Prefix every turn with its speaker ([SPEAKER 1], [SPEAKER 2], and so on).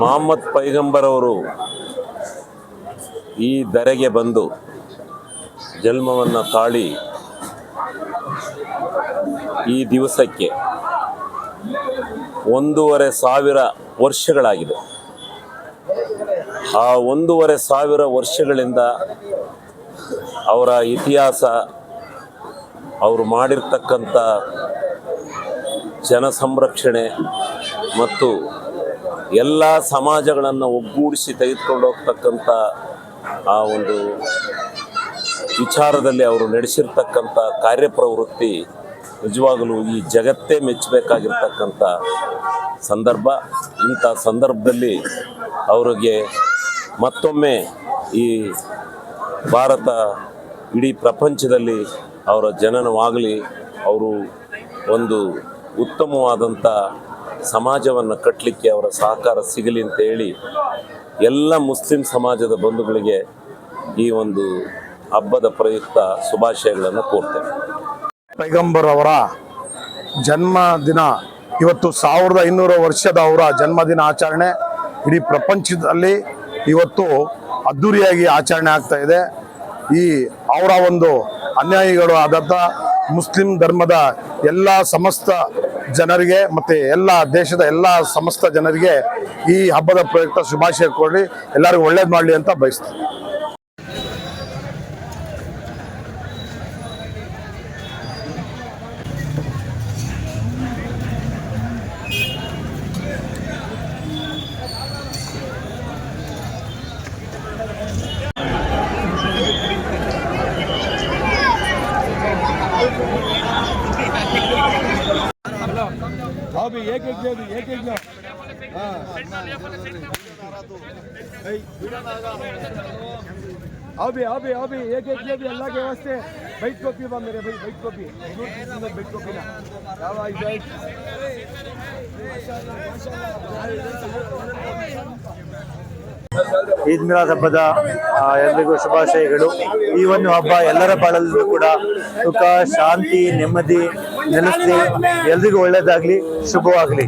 [SPEAKER 1] ಮೊಹಮ್ಮದ್ ಪೈಗಂಬರ್ ಅವರು ಈ ಧರೆಗೆ ಬಂದು ಜನ್ಮವನ್ನು ತಾಳಿ ಈ ದಿವಸಕ್ಕೆ ಒಂದೂವರೆ ಸಾವಿರ ವರ್ಷಗಳಾಗಿದೆ. ಆ ಒಂದೂವರೆ ಸಾವಿರ ವರ್ಷಗಳಿಂದ ಅವರ ಇತಿಹಾಸ, ಅವರು ಮಾಡಿರ್ತಕ್ಕಂಥ ಜನ ಸಂರಕ್ಷಣೆ ಮತ್ತು ಎಲ್ಲ ಸಮಾಜಗಳನ್ನು ಒಗ್ಗೂಡಿಸಿ ತೆಗೆದುಕೊಂಡು ಹೋಗ್ತಕ್ಕಂಥ ಆ ಒಂದು ವಿಚಾರದಲ್ಲಿ ಅವರು ನಡೆಸಿರ್ತಕ್ಕಂಥ ಕಾರ್ಯಪ್ರವೃತ್ತಿ ನಿಜವಾಗಲೂ ಈ ಜಗತ್ತೇ ಮೆಚ್ಚಬೇಕಾಗಿರ್ತಕ್ಕಂಥ ಸಂದರ್ಭ. ಇಂಥ ಸಂದರ್ಭದಲ್ಲಿ ಅವರಿಗೆ ಮತ್ತೊಮ್ಮೆ ಈ ಭಾರತ ಇಡೀ ಪ್ರಪಂಚದಲ್ಲಿ ಅವರ ಜನನವಾಗಲಿ, ಅವರು ಒಂದು ಉತ್ತಮವಾದಂಥ ಸಮಾಜವನ್ನು ಕಟ್ಟಲಿಕ್ಕೆ ಅವರ ಸಹಕಾರ ಸಿಗಲಿ ಅಂತ ಹೇಳಿ ಎಲ್ಲ ಮುಸ್ಲಿಂ ಸಮಾಜದ ಬಂಧುಗಳಿಗೆ ಈ ಒಂದು ಹಬ್ಬದ ಪ್ರಯುಕ್ತ ಶುಭಾಶಯಗಳನ್ನು ಕೋರ್ತೇನೆ.
[SPEAKER 2] ಪೈಗಂಬರ್ ಅವರ ಜನ್ಮದಿನ ಇವತ್ತು ಸಾವಿರದ ಐನೂರು ವರ್ಷದ ಅವರ ಜನ್ಮದಿನ ಆಚರಣೆ ಇಡೀ ಪ್ರಪಂಚದಲ್ಲಿ ಇವತ್ತು ಅದ್ಧೂರಿಯಾಗಿ ಆಚರಣೆ ಆಗ್ತಾ ಇದೆ. ಈ ಅವರ ಒಂದು ಅನ್ಯಾಯಿಗಳು ಆದಂಥ ಮುಸ್ಲಿಂ ಧರ್ಮದ ಎಲ್ಲ ಸಮಸ್ತ ಜನರಿಗೆ ಮತ್ತು ಎಲ್ಲ ದೇಶದ ಎಲ್ಲ ಸಮಸ್ತ ಜನರಿಗೆ ಈ ಹಬ್ಬದ ಪ್ರಯುಕ್ತ ಶುಭಾಶಯ ಕೊಡಿ ಎಲ್ಲರಿಗೂ ಒಳ್ಳೇದು ಮಾಡಲಿ ಅಂತ ಬಯಸ್ತೀನಿ.
[SPEAKER 3] ಅಭಿ ಏಕೈಕ್ ಅಭಿ ಏಕೈಕ್ ಅಭಿ ಅಭಿ ಅಭಿ ಏಕೈಕ್ ಅಭಿ ಎಲ್ಲ ವ್ಯವಸ್ಥೆ ಬೈಟ್ ಕೊಪ್ಪಿ ಬಾ ಮೇರೆ ಬೈ ಬೈಟ್ ಕಾಪಿ ಬೈಟ್ ಕಾಪಿನ ಯಾವ
[SPEAKER 4] ಈದ್ ಮಿಲಾದ್ ಹಬ್ಬದ ಎಲ್ಲರಿಗೂ ಶುಭಾಶಯಗಳು. ಈ ಒಂದು ಹಬ್ಬ ಎಲ್ಲರ ಬಾಳಲ್ಲೂ ಕೂಡ ಸುಖ, ಶಾಂತಿ, ನೆಮ್ಮದಿ ನೆಲೆಸಲಿ ಎಲ್ರಿಗೂ ಒಳ್ಳೇದಾಗ್ಲಿ ಶುಭವಾಗ್ಲಿ.